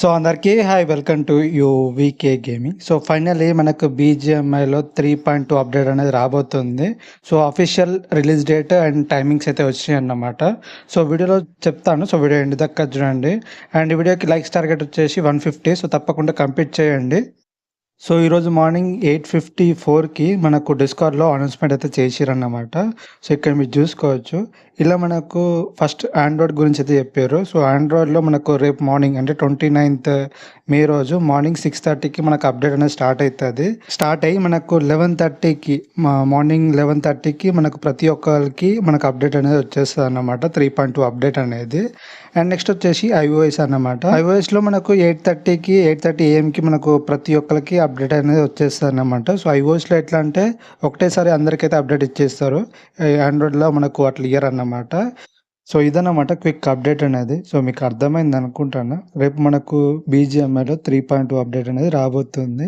So అందరికీ hi welcome to U VK gaming so finally మనకు బీజిఎంఐలో త్రీ పాయింట్ టూ అప్డేట్ అనేది రాబోతుంది. So official release date and timings అయితే వచ్చినాయి అన్నమాట. సో వీడియోలో చెప్తాను. సో వీడియో ఎండ్ దక్క చూడండి. అండ్ వీడియోకి లైక్స్ టార్గెట్ వచ్చేసి వన్ ఫిఫ్టీ సో తప్పకుండా కంప్లీట్ చేయండి. సో ఈరోజు మార్నింగ్ ఎయిట్ ఫిఫ్టీ ఫోర్కి మనకు డిస్కార్డ్లో అనౌన్స్మెంట్ అయితే చేసిరన్నమాట. సో ఇక్కడ మీరు చూసుకోవచ్చు. ఇలా మనకు ఫస్ట్ ఆండ్రాయిడ్ గురించి అయితే చెప్పారు. సో ఆండ్రాయిడ్లో మనకు రేపు మార్నింగ్ అంటే ట్వంటీ నైన్త్ మే రోజు మార్నింగ్ సిక్స్ థర్టీకి మనకు అప్డేట్ అనేది స్టార్ట్ అవుతుంది. స్టార్ట్ అయ్యి మనకు లెవెన్ థర్టీకి మార్నింగ్ లెవెన్ థర్టీకి మనకు ప్రతి ఒక్కరికి మనకు అప్డేట్ అనేది వచ్చేస్తుంది అన్నమాట. త్రీ పాయింట్ టూ అప్డేట్ అనేది. అండ్ నెక్స్ట్ వచ్చేసి ఐఓఎస్ అన్నమాట. ఐఓఎస్లో మనకు ఎయిట్ థర్టీకి ఎయిట్ థర్టీ ఏఎంకి మనకు ప్రతి ఒక్కరికి అప్డేట్ అనేది వచ్చేస్తుంది అన్నమాట. సో ఐఓఎస్లో ఎట్లా అంటే ఒకటేసారి అందరికైతే అప్డేట్ ఇచ్చేస్తారు. ఆండ్రాయిడ్లో మనకు అట్లా ఇయర్ అన్నమాట సో ఇదన్నమాట క్విక్ అప్డేట్ అనేది. సో మీకు అర్థమైంది అనుకుంటాను రేపు మనకు బీజిఎంఐలో త్రీ పాయింట్ టూ అప్డేట్ అనేది రాబోతుంది.